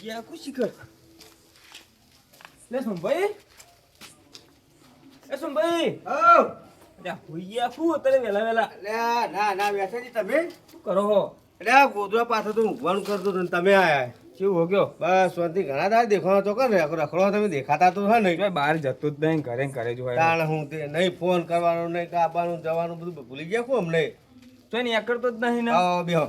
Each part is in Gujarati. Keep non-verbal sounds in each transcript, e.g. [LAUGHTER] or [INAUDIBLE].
ગયા ખુશી કર લે સોમભાઈ એ સોમભાઈ હઉ. અરે હોઈ ગયા શું અત્યારે વેલા વેલા અલ્યા, ના ના છી તમે શું કરો હો આ ગોધરા પાછળ તો ઊંઘવાનું કરતો ને તમે આયા કેવું હો ગયો બસ શાંતિ ઘણા દાડા દેખવાનો તો કરે રખડો તમે દેખાતા તો હા નહીં બહાર જતો જ નહીં ઘરે ને ઘરે જ તાણ હું તે નહીં ફોન કરવાનો નહીં કાપવાનું જવાનું બધું ભૂલી ગયા કો અમને તો એને એક કરતો જ નહીં ને આવો બેહો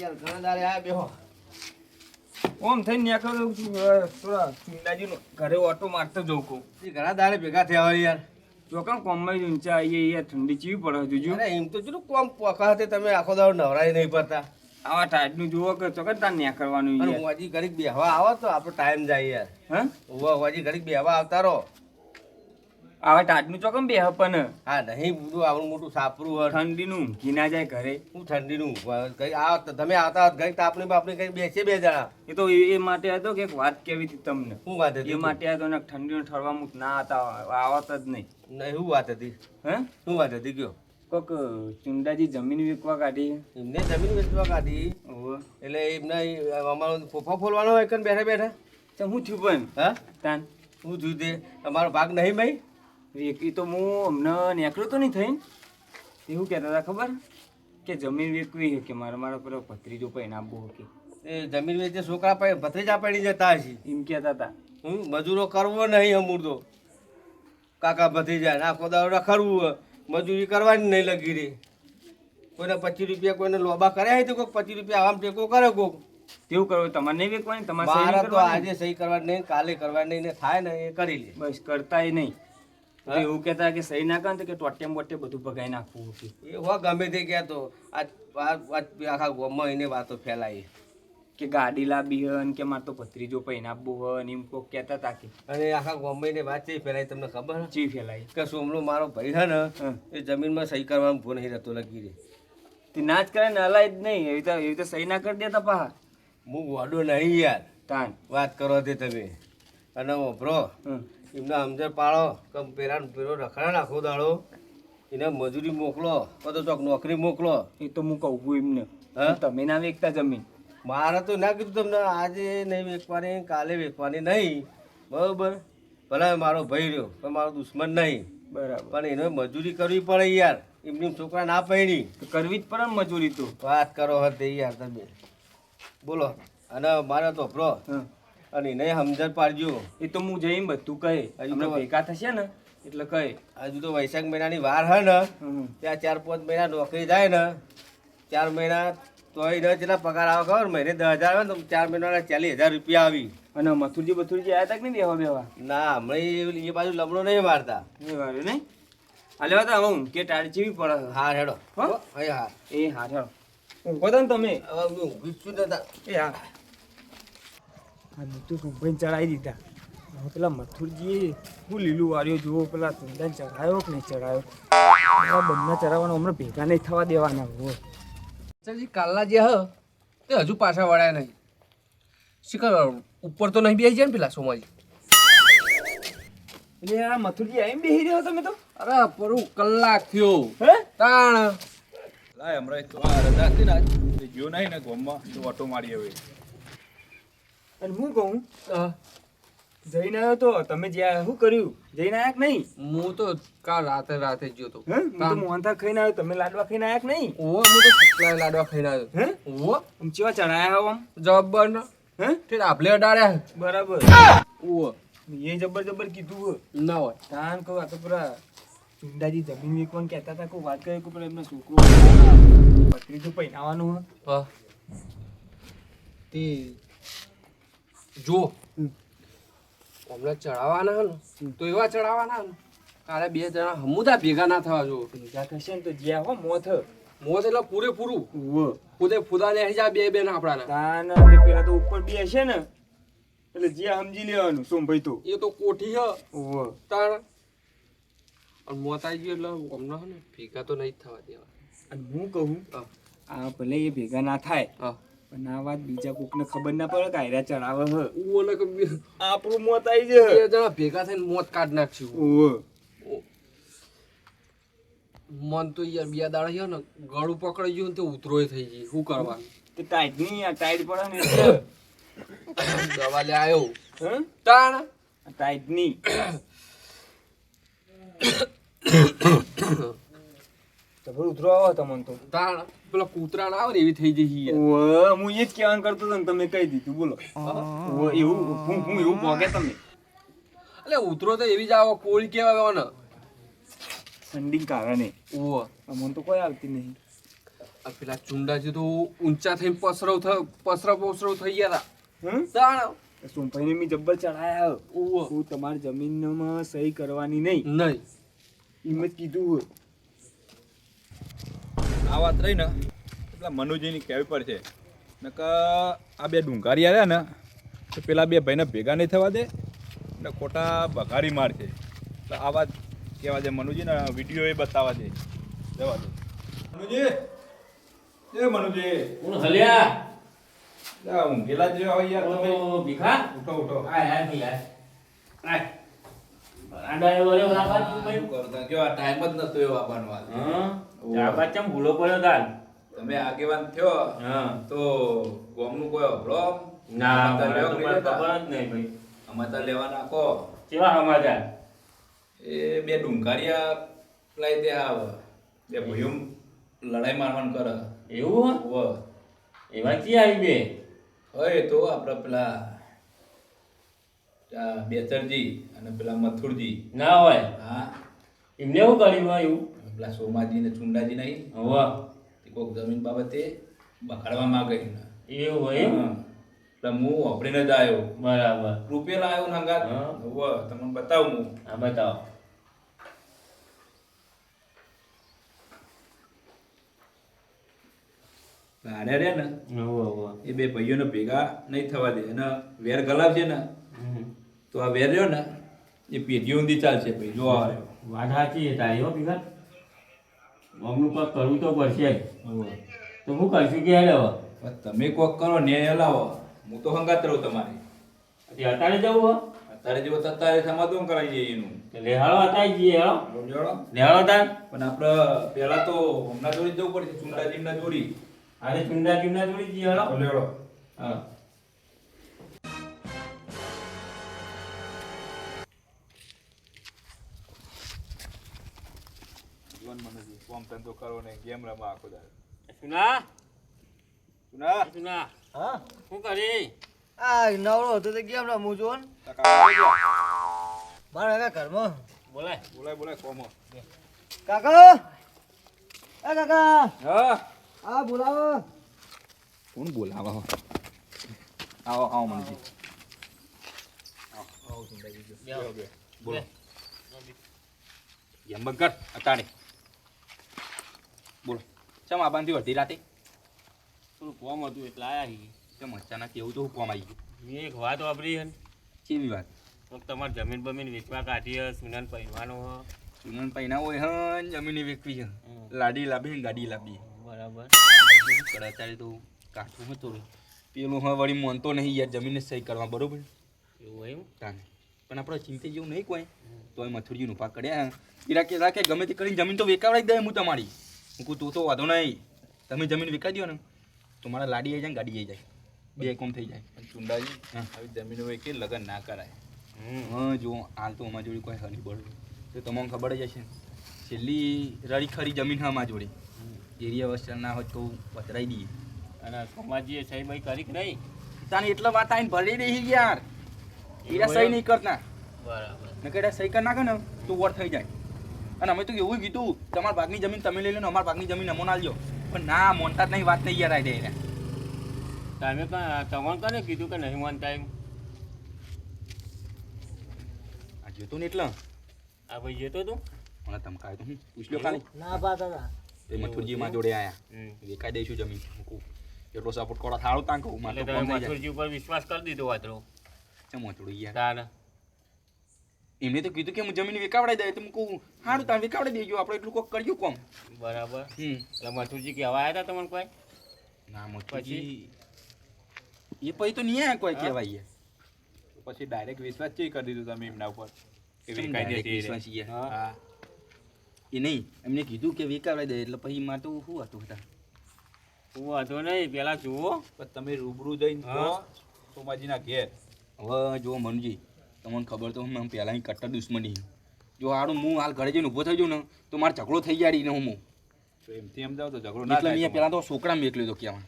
યાર ઘણા દારે આયા બેહો. ઓમ થઈને નીકળો તો થોડા ઘરે ઓટો મારતો જઉં કહું. એ ઘણા દારે ભેગા થયા હોય યાર. કામ કોમમાં ઊંચા આવીએ યાર ઠંડી ચીવી પડે જોજો અરે એમ તો ચલો કોમ પોકા તમે આખો દાડો નવરાય નહીં પડતા. આવા ટાઈટનું જુઓ કે ચોકન તાર ન્યા કરવાનું યાર. હું હજી ઘડીક બેહવા આવો તો આપણો ટાઈમ જાય યાર. હા? હું હજી ઘડીક બેહવા આવતા રહો. આવા ટાઈટનું ચોકમ બે પણ હા નહીં બધું આવડું મોટું સાપરું ઠંડીનું ઊંઘી ના જાય ઘરે. હું ઠંડીનું આવ તમે આવતા ઘડીક તાપણી બાપણી કઈ બેસે બે જણા. એ તો એ એ માટે હતો કે એક વાત કેવી હતી તમને? શું વાત એ હતી માટે હતો ને ઠંડીનો ઠરવા ના હતા આવત જ નહીં. નહીં શું વાત હતી? હે? શું વાત હતી કયો? કોક ચુંડાજી જમીન વેચવા કાઢી. એમને જમીન વેચવા કાઢી. એટલે એમને અમારો ફોફા ફોલવાનો હોય કે બેઠા બેઠા? તો હું થયું પણ? હા? તાન. હું થયું તે? તમારો ભાગ નહીં ભાઈ? વેકી તો હું અમને નીકળ્યો તો નહીં થઈને. એવું કહેતા હતા ખબર? કે જમીન વેકવી કે મારે મારા પર ભત્રીજો પણ આપવું કે. એ જમીન વેચે છોકરા પાસે ભત્રીજા પડી જતા છે એમ કહેતા હતા. હું મજૂરો કરવો નહીં અમૂર તો. કાકા ભત્રીજા નાખો દાડો રખડવું મજૂરી કરવાની નહીં લગી રહી. કોઈને પચીસ રૂપિયા કોઈને લોબા કર્યા હોય તો કોઈક પચીસ રૂપિયા આમ ટેકો કરે કોક. તેવું કરવું તમારે નહીં વેકવાની તમારે તો આજે સહી કરવાની નહીં કાલે કરવાની નહીં ને થાય ને એ કરી લે. બસ કરતાય નહીં. તો હા? એવું કહેતા કે સહી ના કરે કે ટોટેમ બોટેમ બધું ભગાઈ નાખવું એ હો ગમે તે ગયા તો. આજ આ- આજ આખા ગામમાં એને વાતો ફેલાઈ કે ગાડી લાવી હન કે મારે તો ભત્રીજો પૈન આપવું હન ને એમ કોક કહેતા હતા કે. અને આખા ગામમાં એને વાત છે ફેલાઈ તમને ખબર? ચી ફેલાઈ કે સોમલો મારો ભાઈ છે ને એ જમીનમાં સહી કરવાનું ભૂ નહીં રહેતો લગી રે તે ના જ કરે ને અલાય જ નહીં. એવી તો એવી તો સહી ના કરી દેતા પા હું વાડો નહીં યાર. તાન. વાત કરો તે તમે. અને વપરો. એમને સમજણ પાડો કમ પેરા ને પેરો રખડા નાખો દાડો. એને મજૂરી મોકલો તો ચોક નોકરી મોકલો. એ તો હું કહું એમને? તમે ના વેચતા જમીન? મારે તો ના કીધું તમને આજે નહીં વેચવાની કાલે વેચવાની નહીં. બરોબર? ભલે મારો ભાઈ રહ્યો પણ મારો દુશ્મન નહીં. બરાબર. પણ એને મજૂરી કરવી પડે યાર. એમની છોકરા ના પડી તો કરવી જ પડે મજૂરી તો. વાત કરો હતી યાર તમે. બોલો. અને મારે તો ભરો હા. અને એને સમજણ પાડજો. એ તો હું જઈને બધું કહે. હમણાં ભેગા થશે ને એટલે કહે. હજુ તો વૈશાખ મહિનાની વાર હે ને ત્યાં ચાર પાંચ મહિના નોકરી જાય ને ચાર મહિના તો એને જેટલા પગાર આવે ખબર મહિને દસ હજાર આવે ને તો ચાર મહિનાના ચાલીસ હજાર રૂપિયા આવી. અને મથુરજી બથુરજી આવ્યા હતા કે નહીં બેવા બેવા ના હમણાં એ- બાજુ લમણો નહીં મારતા નહીં વાળું નહીં? હા લેવા તા હું કે ટાળી ચીવી પડે. હા હેડો. હો? હો, એ હા હેડો. ઊંઘો તો ને તમે? હવે ઊંઘી છું એ હા. આ બધું સુભાઈને ચડાવી દીધા. હવે પેલા મથુરજીએ હું લીલું વાળ્યો જુઓ પેલા ચંદન ચડાયો કે નહીં ચડાયો આ બંને ચડાવવાનો હમણાં ભેગા નહીં થવા દેવાના હોય. ચાલજી કાલના જે હ તે હજુ પાછા વળ્યા નહીં. શીખર ઉપર તો નહીં બેસી જાય ને પેલા સોમાજી. એટલે આ મથુરજી એમ બેસી રહ્યો તમે તો? અરે પરું કલાક થયો. હે? તાણ. લાય હમણાં તો આ રજા હતી ને ગયો નહીં ને ગોમમાં તો ઓટો મારી હવે. અને હું કહું જઈને આવ્યો તો તમે જ્યાં શું કર્યું? જઈને આવ્યા કે નહીં. હું તો કાલ રાતે રાતે જ ગયો તો હે? તો મોહનથાળ ખાઈને આવ્યો તમે લાડવા ખાઈને આવ્યા કે નહીં? ઓ હું તો કેટલા લાડવા ખાઈને આવ્યો. હે? ઓ આમ ચેવા ચડાયા હો આમ? જબર ને હે? તે આપલે અડાડ્યા બરાબર. ઓ એ જબર જબર કીધું. ના હોય. તાન કહું આ તો પૂરા ચુંડાજી જમીન વેચવાનું કહેતા હતા કોઈ વાત કરે પેલા એમનો છોકરો ભત્રીજો પહેરાવાનું હે. હા. તે જો હમણાં ચડાવવાના ને તો એવા ચડાવવાના ને. કાલે બે જણા હમુદા ભેગા ના થવા જો ભેગા થશે ને તો જ્યાં હો મોથ મોત એટલે પૂરેપૂરું. ખુદે ખુદા ને જા બે બે ના આપણા પેલા તો ઉપર બે હશે ને. એટલે જે સમજી લેવાનું સોમભાઈ તો. એ તો કોઠી હ. તાણ અને મોત આવી ગયું એટલે હમણાં હે ને ભેગા તો નહીં થવા દેવા. અને હું કહું. આ ભલે એ ભેગા ના થાય હા. પણ આ વાત બીજા કોકને ખબર ના પડે કે આયરા ચડાવે હ. ઓલે આપણું મોત આવી બે જાય જણા ભેગા થઈને મોત કાઢ નાખશું ઓ મન તો યાર બે દાડા ગયો ને ગળું પકડાઈ ગયું ને તે ઉતરોય થઈ ગઈ. શું કરવાનું? તે ટાઈટ નહીં આ ટાઈટ પડે ને એટલે. દવા લે આવ્યો. હં? તાણ? ટાઈટ નહીં. [COUGHS] તો ઉતરો આવો તમને તો. તાણ? પેલા કૂતરા ના આવે એવી થઈ જઈ હું એ જ કહેવાનું કરતો હતો ને તમે કહી દીધું બોલો. એવું હું હું એવું પોગે તમે એટલે ઉતરો તો એવી જ આવો કોળી કેવા ને ઠંડી કારણે. ઓ મને તો કોઈ આવતી નહીં. આ પેલા ચુંડાજી તો ઊંચા થઈને પસરવ પસરવ પોસરવ થઈ ગયા? હતા તાણ. સોમભાઈને મેં જબ્બર ચડાયા. હું તમારી જમીનમાં સહી કરવાની નહીં? નહીં. એમ જ કીધું. આ વાત રહી ને પેલા મનુજીની કહેવી પડશે. કે આ બે ડુંગારી આવ્યા ને તો પેલા બે ભાઈને ભેગા નહીં થવા દે ને ખોટા બઘારી મારશે. એટલે આ વાત કહેવા દે મનુજીને વીડિયો એ બતાવવા દે. જવા દે. મનુજી! એ મનુજી! કોણ હલ્યા? ઊંઘેલા જ રહ્યો યાર તમે. ભીખા? ઉઠો ઉઠો. આડા એવો રે વાપા તું ટાઈમ જ નતો એવો હા? ચાબા ચમ ભૂલો પડ્યો તાર. તમે આગેવાન થયો હા. તો ગોમનું કોઈ અભળો ના ખબર જ નહીં ભાઈ. અમારે તો લેવા નાખો. કેવા સમાચાર એ બે ડુંકારિયા લાઈ દે આવ બે ભાઈઓ લડાઈ મારવાનું કરે. એવું? વ એવા કી આવી બે? હવે તો આપણા પેલા બેતરજી બેચરજી અને પેલા મથુરજી. ના હોય. હા. એમને એવું કર્યું હોય એવું? પેલા સોમાજી ને ચુંડાજી નહીં હવા. તે કોઈક જમીન બાબતે બગાડવા માંગે. એવું હોય. એટલે હું વાપરીને જ આવ્યો બરાબર. રૂપિયા લાવ્યો ને હંગાત હવા તમને બતાવું હું. હા બતાવો. ગાડે રે ને. એ બે ભાઈઓને ભેગા નહીં થવા દે. અને વેર ગલાવશે ને. તો આ વેર રહ્યો ને એ પેઢીઓ ઊંધી ચાલશે. ભાઈ જો આ રહ્યો. વાત સાચી છે તારી હો ભીખા. મમ્મી કોઈ કરવું તો પડશે તો શું કરશું કે હેડે હવે? તમે કોક કરો ને હલાવો. હું તો હંગાત રહું તમારી. અત્યારે જવું હો? અત્યારે જેવો અત્યારે સમાધાન કરાવી જઈએ એનું. લેહાળો હતા જઈએ હેડો. સમજાણો? લેહાળો તાર પણ આપણે પહેલા તો હમણાં જોડી જવું પડશે ચુંડાજીના જોડી. અરે ચુંડા ચુંડા જોડી જઈએ હેડો. તો હા. કોમ ધંધો કરો ને ગેમ રમવા આખો દાડો. સુના સુના? સુના હા શું કરી આ નવરો હતો તો કેમ રમું છું. મારે હવે ઘરમાં બોલાય બોલાય બોલાય કોમો કાકા એ કાકા હા આ બોલાવો કોણ બોલાવા? આવો આવો મનુજી બેહો. બે. બોલો યમક કર અતારે બોલો. ચમ આ બાંધી અડધી રાતે? થોડું કોમ હતું એટલે આયા છીએ ચમ અચાનક એવું તો હું કોમ આવી ગયું? મેં એક વાત વાપરી છે કેવી વાત? તમારે જમીન બમીન વેચવા કાઢી હે સુનન પહેરવાનો હો. સુનન પૈના હોય હન જમીન વેકવી છે લાડી ને ગાડી લાવી બરાબર. કડાચારી તો કાઠું હતું પેલું હવે વળી તો નહીં યાર જમીને સહી કરવા બરોબર? એવું હોય એમ? તાને. પણ આપણે ચિંતા જેવું નહીં કોઈ. તો એ મથુરજીનું પાક કર્યા ઈરા કે રાખે ગમે તે કરીને જમીન તો વેકાવડાવી દે હું તમારી. હું તું તો વાંધો નહીં. તમે જમીન વેકાઈ દો ને. તો મારા લાડી આવી જાય ને ગાડી આવી જાય. બે કોમ થઈ જાય. ચુંડાજી. આવી જમીન હોય કે લગન ના કરાય? હા જો હાલ તો અમારી જોડે કોઈ હરી બળ તો તમને ખબર જ હશે. છેલ્લી રડી ખરી જમીન હા અમારી જોડે. એરિયા વસ્તુ ના હોય તો પતરાઈ દઈએ. અને સોમાજીએ સહી ભાઈ કરી નહીં? તાને એટલા વાત આવીને ભરી રહી યાર. એરા સહી નહીં કરતા. બરાબર. ને કે સહી કરી નાખે ને તો વર થઈ જાય. અને અમે તો એવું કીધું તમારા ભાગની જમીન તમે લઈ લો ને અમારા ભાગની જમીન અમોને આલજો પણ ના મોનતા જ નહીં વાત નહીં યાર આ દે તમે કા તમને કને કીધું કે નહીં માનતા એમ આ જોતો ને એટલે? આ ભાઈ જતો તું? મને ધમકાયો તું પૂછ લો ખાલી. ના બા દાદા એ મથુરજી માં જોડે આયા. વેકાઈ દઈશું જમીન. એટલો સપોર્ટ કરો થાળો તાંક. કહું મારે મથુરજી ઉપર વિશ્વાસ કરી દીધો વાતરો. ચમો મોચડું યાર? તાર. એમને તો કીધું કે હું જમીન વેકાવડાઈ દે તો હું કહું સારું તાર વેકાવડાઈ દેજો આપણે એટલું કોક કરજો કોમ. બરાબર. હમ. એટલે મથુરજી કહેવા આવ્યા હતા તમને કોઈ? ના મથુરજી એ પછી તો નહીં આવ્યા કોઈ હા? કહેવાય પછી ડાયરેક્ટ વિશ્વાસ ચેક કરી દીધો તમે એમના ઉપર? કે વેકાઈ વિશ્વાસ હા. હા. એ નહીં એમને કીધું કે વેકાવડાઈ દે એટલે પછી મારે તો શું હતું હતા? વાંધો નહીં પેલા જુઓ. પણ તમે રૂબરૂ જઈને હા. સોમાજીના ઘેર. હવે જુઓ મનુજી તમને ખબર તો હું પહેલાં કટ્ટર દુશ્મની જો હારું હું હાલ ઘરે જઈને ઊભો થઈ જાઉં ને તો મારો ઝઘડો થઈ જાય ને હું. તો એમથી એમ જાવ તો ઝઘડો ના થાય મેં પહેલાં તો છોકરા મેકલ્યો તો કહેવા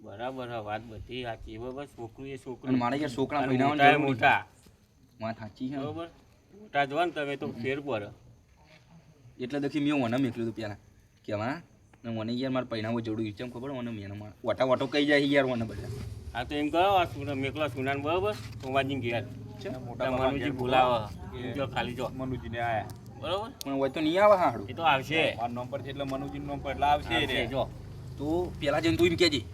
બરાબર હા, વાત બધી સાચી. બરાબર છોકરું એ છોકરું. મારે યાર છોકરા મહિના મોટા. વાત સાચી છે બરાબર? મોટા જોવા ને તમે તો ફેર પર એટલે દખી મેં મને મેકલ્યું હતું પહેલાં કહેવા ને મને યાર મારે પૈણાવો જોડું કેમ ખબર? મને મેં મારા વટા વટો કહી જાય યાર મને બધા. હા તો એમ કરો આ સુના મેકલા સુનાન બરાબર? મોટા ત્યાં બાબા મનુજી બોલાવે જો ખાલી જો. મનુજીને આયા. બરોબર? પણ હોય તો નહીં આવે હાડું. એ તો આવશે. મારું નામ પર છે એટલે મનુજીનું નામ પર એટલે આવશે રે. જો. તું પેલા જઈને તું એમ કહેજે.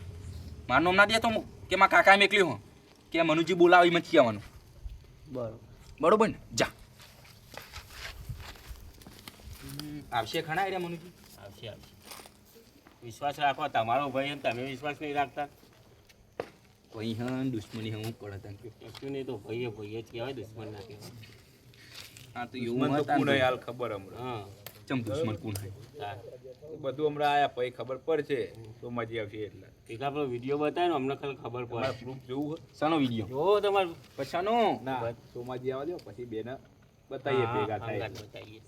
મારું નામ ના દે તો કે મારા કાકાએ મેકલ્યું હું કે મનુજી બોલાવે એમ જ કહેવાનું. બરોબર. બરોબર ને? જા. આવશે ખણા રે મનુજી? આવશે આવશે. વિશ્વાસ રાખો તમારો ભાઈ તમે વિશ્વાસ નહીં રાખતા. ભાઈ હા દુશ્મની હું પડે હતા કશું નહીં તો ભાઈએ ભાઈએ જ કહેવાય દુશ્મન ના કહેવાય. હા તો એવું તો કોણ હાલ ખબર હમણાં? હા. ચમ દુશ્મન કોણ હે? બધું હમણાં આયા પછી ખબર પડશે. સોમાજી આવશે એટલે. એક આપણો વીડિયો બતાવ્યો અમને ખાલી ખબર પડે. પ્રૂફ જોવું? શાનો વીડિયો જો તમારો. પછાનો ના સોમાજી આવવા દો પછી બેને બતાવીએ ભેગા થાય. બતાવીએ.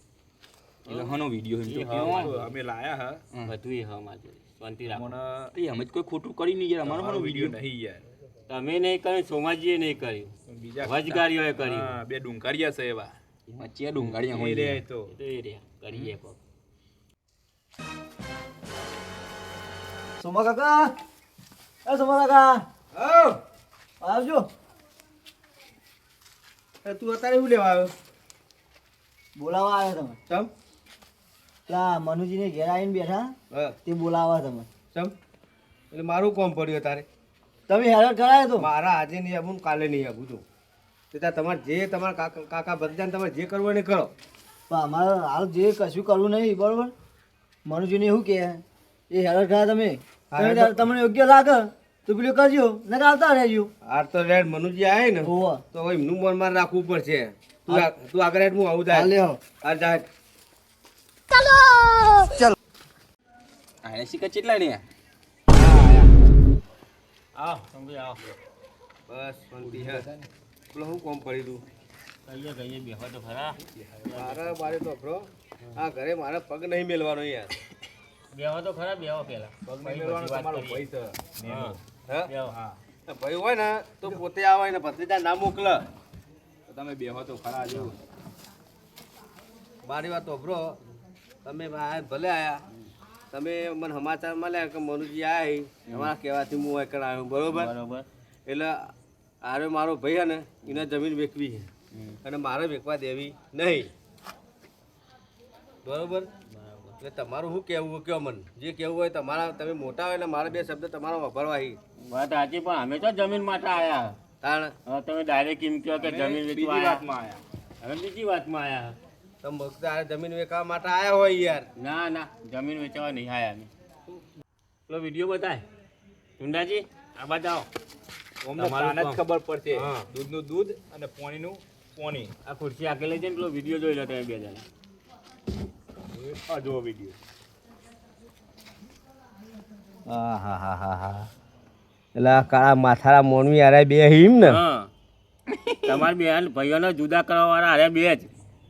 એટલે હનો વીડિયો એમ તો કેવો? અમે લાયા હા. બધું એ હા શાંતિ રાખો. એ અમે કોઈ ખોટું કરી નહીં યાર અમારો હનો વીડિયો નહીં યાર. તમે નહીં કર્યું સોમાજીએ નહીં કર્યું. બીજા વચગારીઓએ કર્યું. હા, બે ડુંકારિયા છે એવા. વચ્ચે રે હોય. તો એ તો. એ રહ્યા. કરીએ કોક સોમા કાકા. એ સોમા કાકા. હા આવજો. એ તું અત્યારે શું લેવા આવ્યો? બોલાવા આવ્યો તમે. ચમ? પેલા મનુજીને ઘેર આવીને બેઠા. તે બોલાવા તમે ચમ? એટલે મારું કોમ પડ્યું તારે તમે હેરાન કરાયો તો? મારા આજે નહીં આવું કાલે નહીં આવું છું તે તમારે જે તમારા કાકા કાકા બધાને તમારે જે કરવું હોય ને કરો. પણ અમારે હાલ જે કશું કરવું નહીં બરોબર? મનુજીને એવું કે? એ હેરાન કરાયા તમે? તમે તમને યોગ્ય લાગે તો પેલું કરજો ને આવતા રહેજો. હાર તો રેડ મનુજી આવે ને તો હવે એમનું મન મારે રાખવું પડશે. તું તું આગળ હેડ હું આવું હાલ થાય લેહો હાલ ચાલો! ચાલો. આ શીખા ચેટલા ને આવો સમજી આવો. બસ શાંતિ હે. પેલો શું કોમ પડી તું કહીએ કહીએ બેહો તો ખરા. મારા બારે તો ભરો આ ઘરે મારા પગ નહીં મેલવાનો યાર. બેહો તો ખરા બેહો પેલા. પગ નહીં મેળવાનો તમારો ભાઈ તો. હા, હે. હા. ભાઈ હોય ને તો પોતે આવે ને ભત્રીજા ના મોકલે. તમે બેહો તો ખરા જો. મારી વાત ઓભરો તમે આ ભલે આયા. તમે મને સમાચાર મળ્યા કે મનુજી આયા અમારા કહેવાથી હું એકર આવ્યો બરોબર? બરોબર. એટલે આરે મારો ભાઈ ને એને જમીન વેચવી છે. અને મારે વેચવા દેવી નહીં. બરોબર? એટલે તમારું શું કહેવું કયો મને? જે કહેવું હોય તમારા તમે મોટા હોય એટલે મારા બે શબ્દ તમારો વાપરવા વાત સાચી પણ અમે તો જમીન માટે આવ્યા તાણ? તમે ડાયરેક્ટ એમ કહો કે જમીન વેચવા આવ્યા હવે બીજી વાતમાં આયા. તમે મગજ જમીન વેચવા માટે આયા હોય યાર. ના ના જમીન વેચવા નહીં આયા અમે. પેલો વીડિયો બતાય. ચુંડાજી આ બતાવો. તમારે જ ખબર પડશે. દૂધનું દૂધ અને પોણીનું પોણી. આ ખુરશી આગળ લઈ જઈને પેલો વીડિયો જોઈ લો તમે બે જણા. આ જુઓ વીડિયો. એટલે કાળા માથારા મોનવી આરે બે હિમ ને. હા. તમારા બે ભાઈઓને જુદા કરવા વાળા અરે બે જ.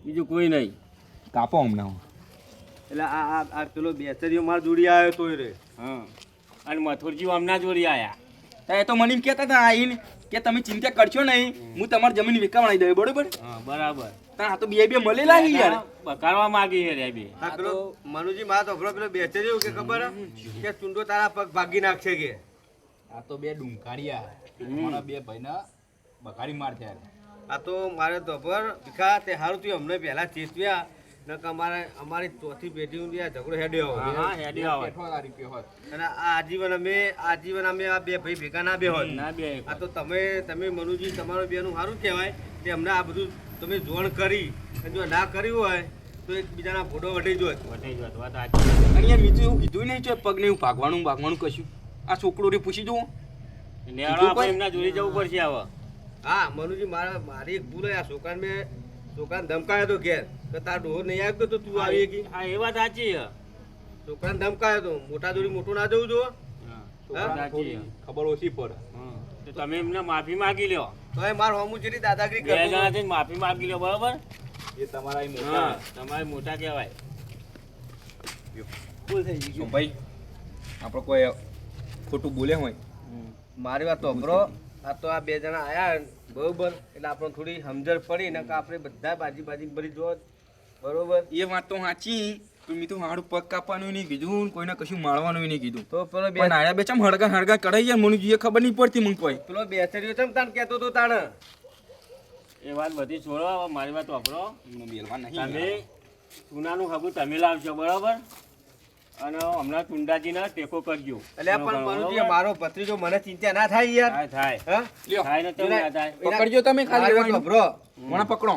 બીજું કોઈ નહીં. કાપો હમણાં એટલે આ આ આ પેલો બેચરીઓ માર જોડી આવ્યો તોય રે. હા. અને મથુરજી હમણાં જોડી આયા. તો એ તો મને એમ કહેતા હતા આવીને કે તમે ચિંતા કરશો નહીં. હું તમારી જમીન વિકાવણી દઉં બરોબર? બરાબર. આ તો બે બે મળેલા છે યાર. બકારવા માંગી છે રે બે. આ પેલો મનુજી મારા તો પેલો બેચરીઓ કે ખબર? કે ચુંડો તારા પગ ભાગી નાખશે કે? આ તો બે ડુંકાળિયા મારા બે ભાઈના બકારી માર થયા આ તો મારે ધોબર ભીખા તે સારું થયું. અમને પહેલા ચેતવ્યા નકર અમારે અમારી ચોથી પેઢી આ ઝઘડો હેડ્યો આવે અને આ આજીવન અમે આજીવન અમે આ બે ભાઈ ભેગા ના બે હોત. આ તો તમે તમે મનુજી તમારું બેનું સારું કહેવાય કે અમને આ બધું તમે જોણ કરી. જો ના કર્યું હોય તો એકબીજાના ફોટો વઢી જોત વાત સાચી. અને એવું કીધું નહીં છે પગને ભાગવાનું ભાગવાનું કશું. આ છોકરો પૂછી નેળો એમના જોડી જવું પડશે હવે. હા મનુજી મારા મારી એક ભૂલ. આ છોકરાને મેં છોકરાને ધમકાયો તો ઘેર. કે તાર ઢોર નહીં આવ્યો તો તું આવી ગઈ? હા એ વાત સાચી છે. છોકરાને ધમકાયો તો. મોટા જોડી મોટું ના જવું જો ખબર ઓછી પડે. તો તમે એમને માફી માંગી લ્યો. તો એ માર હોમું જેની દાદાગીરી કરે હતો. જણાથી માફી માંગી લ્યો બરોબર? એ તમારા મોટા તમારે મોટા કહેવાય. ભાઈ? આપણે કોઈ ખોટું બોલે હોય? મારી વાત સાંભળો. આ તો આ બે જણા આયા બરોબર એટલે આપણને થોડી સમજણ પડી ને કે આપણે બધા બાજી બાજી ભરી જો બરોબર? એ વાત તો સાચી મેં તો હાડું પગ કાપવાનું નહીં કીધું કોઈને કશું મારવાનું નહીં કીધું. તો પેલો બે આયા બે ચમ હળગા હળગા કઢાઈ ગયા મને જોઈએ ખબર નહીં પડતી મને કોઈ. પેલો બેસરીઓ છે ને તાણ કહેતો તો તાણ? એ વાત બધી છોડો મારી વાત વાપરો. તમે સુનાનું હગું તમે લાવશો બરોબર? અને હમણાં ટુંડાજીને ટેકો કરજો. એટલે પણ મનુજી મારો ભત્રીજો મને ચિંતા ના થાય યાર. થાય થાય. હા? લ્યો. થાય ને તમે થાય. પકડજો તમે ખાલી વાત મને પકડો.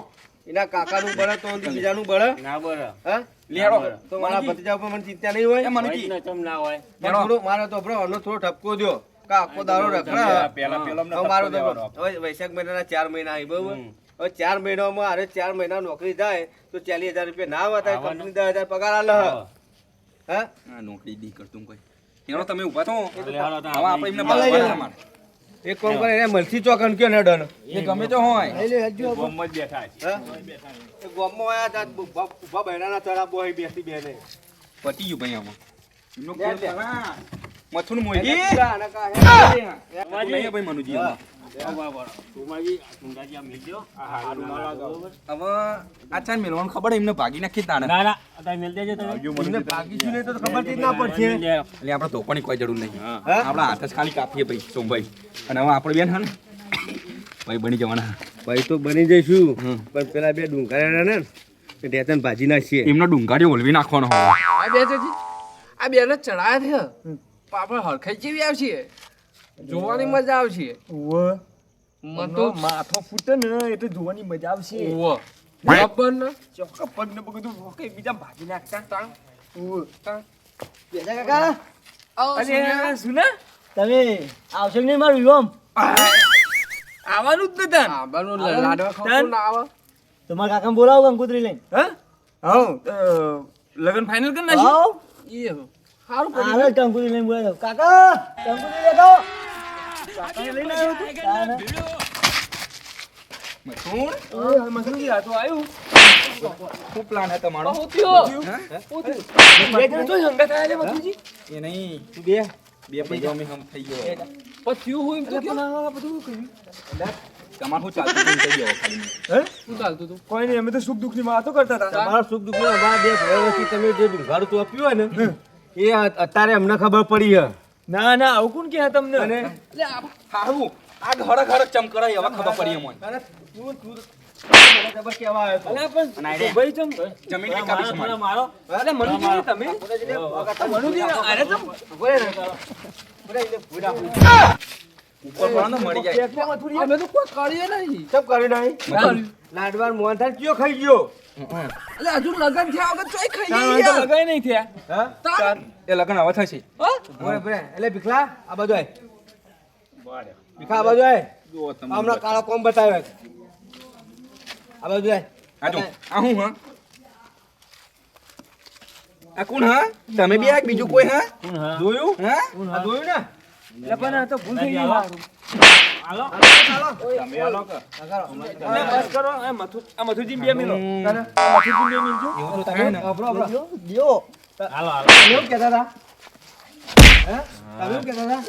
એના કાકાનું બળ તો બીજાનું બળ. ના બળ. હા? લેડો તો મારા ભત્રીજા ઉપર મને ચિંતા નહીં હોય? મનુજી જ ને હોય. પણ થોડું મારો તો બ્રો આનો થોડો ઠપકો દ્યો. કાકો દારો રખડા. પેલા પેલા મારો તો વૈશાખ મહિનાના ચાર મહિના આવી બરોબર? હવે ચાર મહિનામાં અરે ચાર મહિના નોકરી થાય તો ચાલીસ હજાર રૂપિયા ના વધારે. કંપની દસ હજાર પગાર આલે. હા. હા નોકરી દી કરતું કોઈ. એનો તમે ઊભા થો. તો હવે આપણે એમને બાળવા મારે. એક કામ કરે એને મલસી ચોકન કયો ને? ડન એ ગમે તો હોય. ગોમમાં જ બેઠા છે. હા? ગોમમાં આયા તા ઊભા ઊભા બહેરાના ચડા બોય બેસી બેને પતી ગયું ભાઈ આમાં. એમનો કોણ મથુન મોઈ આના કા હે. નહીં ભાઈ મનુજી એમાં. ટુમાજી ટુંડાજી આમ લીધો? આ હારું મારવા બરોબર હવે આ ચાલ મેલવાનું ખબર એમને ભાગી નાખી તાણે ના ના અત્યારે મેલ દેજો તમે આવજો એમને મનુજી ભાગીશું નહીં તો ખબર જ ના પડશે. એટલે આપણે ધોપાની કોઈ જરૂર નહીં. આપણા હાથ જ ખાલી કાપીએ ભાઈ સોમભાઈ. અને હવે આપણે બેન હા ને ભાઈ બની જવાના. ભાઈ તો બની જઈશું. હમ. પણ પેલા બે ડુંગરા ને ઢેતન ભાજી નાખીએ. એમનો ડુંગાડી ઓલવી નાખવાનો આ બે આ બેને ચડાયા છે. પણ આપણે હરખાઈ જેવી આવશે. જોવાની મજા આવશે. ઓ મને તો માથો ફૂટે ને એટલે જોવાની મજા આવશે. ઓ બરાબર ને? પગ ને બધું રોકે બીજા ભાગી નાખતા ઉવ્વ. કાકા. આવો અરે સુન્યા. સુના. તમે આવશો કે નહીં મારું વિવામ આવવાનું જ નતા આવવાનું લાડવા ખાવ ના આવે. તમારા કાકાને બોલાવો કંકુતરી લઈને? હા? હા? લગન ફાઇનલ કરી નાખ્યું આવો એ સારું હાલો જ કંકુતરી લઈને બોલાવો કાકા કંકુતરી લેતો કાકા લઈને આવ્યો તું? મસરૂજી આ તો આવ્યું શું પ્લાન હે તમારો? શું થયો? બે જણા તો હંગાત આયા છે મસરૂજી એ નહીં. તું બે. બે પૈસા અમે હમ થઈ ગયો. પણ થયું હોય એમ તો કયો? બધું કહ્યું તમારે શું ચાલતું હતું? એ કહી દો ખાલી. હે? શું ચાલતું હતું? કોઈ નહીં અમે તો સુખ દુઃખની વાતો કરતા હતા. તમારા સુખ દુઃખ અમારા બે ભાઈ તમે જે તો આપ્યું હોય ને એ અત્યારે અમને ખબર પડી હે. ના ના આવું કોણ કે તમને? અને એટલે આ હારું આ હરક હરક ચમકરાય હવે ખબર પડી અમને અરે તું તું ખબર કેવા આવ્યો પણ ભાઈ ચમ જમીનની કાપી છે મારો. અલા મનુજી તમે? મનુજી અરે ચમ. ઊભો રહે ને. ઊભો રહે, એટલે ભૂરા ભૂરા. ઉપર પડો ને મળી જાય. અમે તો કોઈ કરીએ નહીં. ચમ કર્યું નહીં? લાડવા મોહનથાળ કયો ખાઈ ગયો? એટલે હજુ લગન થયા વગર ચોય ખાઈ ગયા તો નહીં થયા. હા? એ લગન હવે થશે. હા? ઊભો રહે, ઊભો રહે. એટલે ભીખલા આ બાજુ આય. ભીખા આ બાજુ આય. હમણાં કાળો કોમ બતાવે. આ બાજુ આય. આ તો આ હું? હા આ કોણ હા? તમે બી આ બીજું કોઈ હા? જોયું? હા? જોયું ને? એટલે પણ તો ભૂલ થઈ ગઈ. હાલો. ચાલો તમે હાલો કે. બસ કરો. આ મથુ આ મથુજી બે મિલો. મથુજી બે મિલજો. એવું તો ને. અભરો, અભરો. દિયો હાલો હાલો. એવું કહેતા હતા તમે કહેતા હતા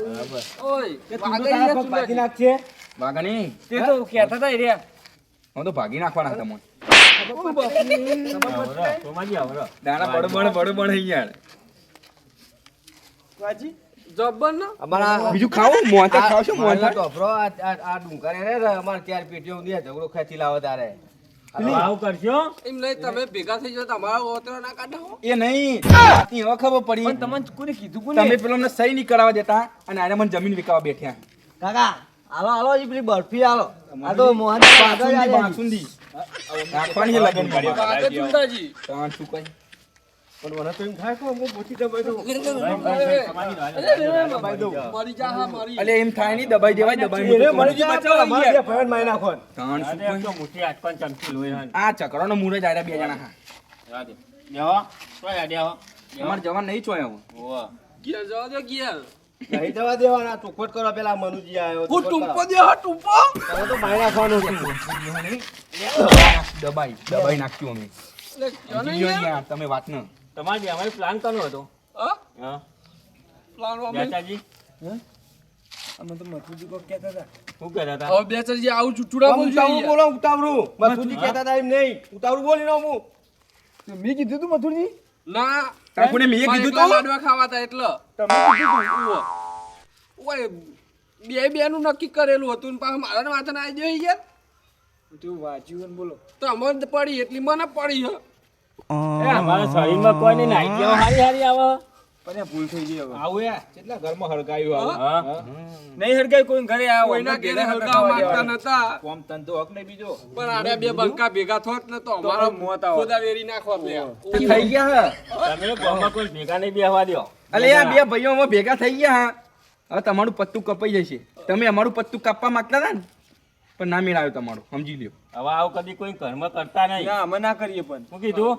ઓય કે તું તારા પગ ભાગી નાખશે વાઘાની તે તો કહેતા હતા એ હું તો ભાગી નાખવાના હતા મને દાણા બડબડ બડબડ થઈ વાજી? જબ્બર ને? અમારા બીજું ખાવું મોહનથાળ ખાવશો? મારે મોહનથાળ તો આ આ- આ રે ને ચાર પેટીઓ ઊંધી ઝઘડો ખેંચી લાવો તારે. આવું કરશો? એમ નહીં તમે ભેગા થઈ જાઓ તમારા ઓતરો ના કાઢો. એ નહીં. આથી હવે ખબર પડી. પણ તમને કોને કીધું કોને? તમે પેલો અમને સહી નહીં કરાવવા દેતા અને આને મને જમીન વિકાવા બેઠ્યા. કાકા હાલો હાલો હજી પેલી બરફી હાલો. આ તો મોહન બાસુંદી આલે. બાસુંદી નાખવાની લગન તાણ શું કઈ? પણ મને તો એમ થાય કે હું મોટી દબાઈ દઉં. મરી જા હા મરી અલે એમ થાય નહીં દબાઈ દેવાય દબાઈ એને મૂકો. જાય તો અમારે બે ભાઈઓને મારી નાખો. તાણ શું તો મોટી આજકાલ ચમચી લોહી આ ચક્રનો મૂળ જ બે જણા હા. યાદ દેવો. તો યાદ દેવો? અમારે જવાન નહીં ચોય હવે. ઓવા ઘેર જવા દો ઘેર. નહીં જવા દેવાના. ચોખવટ કરો પેલા મનુજી આવ્યો હું ટૂંપો દે હા ટૂંપો તમે તો બહાર રાખવાનું દબાઈ દબાઈ નાખ્યું અમે. તમે વાત ન. તમારે બે અમારે પ્લાન કરનો હતો. હા? હા. પ્લાન બેચાજી અમે તો મથુરજી કોક કહેતા હતા. શું કહેતા હતા? હવે બે આવું ચૂચુડા બોલજો ઉતાવળું બોલો ઉતાવળું. મથુજી કહેતા હતા એમ નહીં. ઉતાવળું બોલી નો હું. મેં કીધું તું મથુરજી? ના. તાર મેં કીધું એકલા લાડવા ખાવા હતા એટલે. તમે કીધું ઓય બે બે નું નક્કી કરેલું હતું ને પાછું મારા માથે ના આવી ગયો યાર તું તું વાંચ્યું બોલો. તો અમને પડી એટલી મને પડી હે. અમારા શરીરમાં કોઈ નાઈ કેવા હારી હારી આવે. પણ ભૂલ થઈ ગઈ હવે. આવું યાર કેટલા ઘરમાં હળગાયું આવું? નહીં હરગાય કોઈ ઘરે આવો. કોઈના ઘેરે હળગાવા માંગતા નતા. કોમ તંતો હક નહીં બીજો. પણ આડે બે બંકા ભેગા થોત ને તો અમારો મોત આવે. ખોદા વેરી નાખવા બે. થઈ ગયા તમે ગામમાં કોઈ ભેગા નહીં બેહવા અલે આ બે ભાઈઓ ભેગા થઈ ગયા હા. હવે તમારું પત્તું કપાઈ જશે. તમે અમારું પત્તું કાપવા માંગતા હતા ને? પણ ના મેળ આવ્યો તમારો સમજી લ્યો. હવે આવું કદી કોઈ કર્મ કરતા નહીં. ના અમે ના કરીએ પણ. શું કીધું?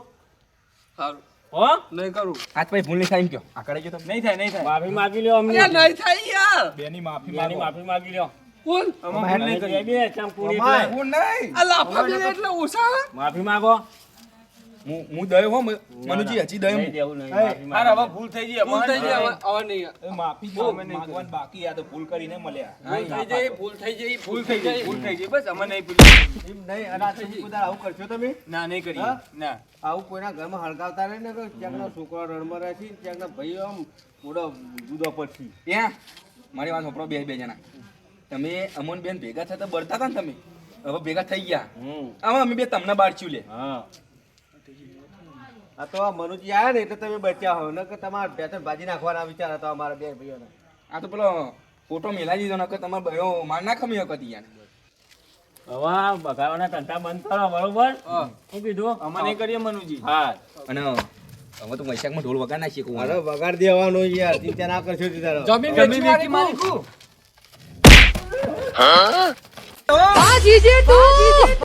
સારું. હો? નહીં કરું. આજ ભાઈ ભૂલ નહીં થાય એમ કયો. આકડે જો તમે નહીં થાય નહીં થાય. માફી માગી લ્યો અમને. નહીં થાય યાર. બેની માફી મારી માફી માગી લ્યો. કોણ અમે નહીં કરીએ બે ચમ કુડી અમાય. નહીં. આ લાફા એટલે ઓછા. માફી માગો. હું હું દયો હો મનુજી હજી દયો નહીં હું. દેવું નહીં. હાર માફી હવે ભૂલ થઈ ગઈ ભૂલ થઈ ગઈ હવે- નહીં. માફી તો માંગવાનું બાકી આ તો ભૂલ કરીને મળ્યા. ભૂલ થઈ ગઈ ભૂલ થઈ ગઈ ભૂલ થઈ ગઈ ભૂલ થઈ ગઈ. બસ અમે નહીં ભૂલી. એમ નહીં અને આ આવું કરશો તમે? ના નહીં કરી ના. આવું કોઈના ઘરમાં હળગાવતા નહીં ને કે ક્યાંકના છોકરા રણમાં છે ક્યાંકના ભાઈ આમ મોડો જુદો પડશે. ત્યાં મારી વાત સાંભળો બે બે જણા. તમે અમન બેન ભેગા થતા બળતા હતા ને તમે? હવે ભેગા થઈ ગયા. હમ. હવે અમે બે તમને બાળચ્યું લે. હા. આ તો આ મનુજી આવ્યા ને એટલે તમે બચ્યા હો. ને કે તમારે બે ત્રણ ભાજી નાખવાના વિચાર હતા અમારા બે ભાઈઓને. આ તો પેલો ફોટો મેલાઈ દીધો નકર તમારે ભાઈઓ માર ના ખમી કદી યાર. હવે બગાડવાના ધંધા બંધ કરો બરોબર? શું કીધું? અમારે નહીં કરીએ મનુજી. હા. અને હવે તો વૈશાખમાં ઢોલ વગાડ ના શીખવું અરે વગાડ દેવાનો યાર ચિંતા ના કરશો તી તારો? જમીન વેચી મારી મારી આ જીજે તું.